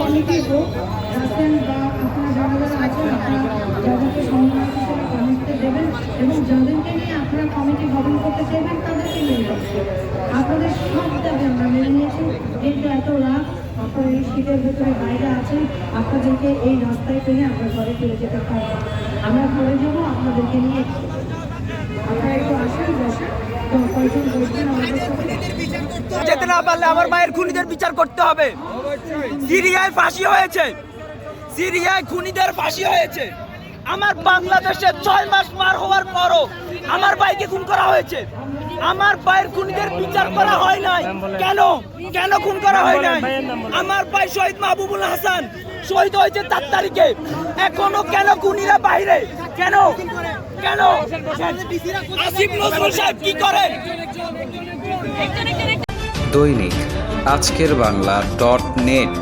Committee হোক যাদেরকে সম্মান দেবেন এবং যাদেরকে নিয়ে আপনারা কমিটি গঠন করতে চাইবেন তাদেরকে নিয়ে আপনাদের সব দাবি আমরা মেনে এত রাত, আপনারা এই শীতের ভেতরে বাইরে আছেন, আপনাদেরকে এই রাস্তায় পেলে আমরা ঘরে ফিরে যেতে পারব। আমরা ঘরে যাব আপনাদেরকে নিয়ে। যেতে না পারলে আমার মায়ের খুনিদের বিচার করতে হবে। সিরিয়ায় ফাঁসি হয়েছে। সিরিয়ায় খুনিদের ফাঁসি হয়েছে। আমার বাংলাদেশে ছয় মাস পার হওয়ার পরও আমার ভাইকে খুন করা হয়েছে। আমার ভাইয়ের খুনিদের বিচার করা হয় নাই। কেন? কেন খুন করা হয় নাই? আমার ভাই শহীদ মাহবুবুল হাসান শহীদ হয়েছে তার তারিখে। এখনও কেন খুনিরা বাইরে? কেন? কেন? কি করে? দৈনিক আজকের বাংলা ডট নেট।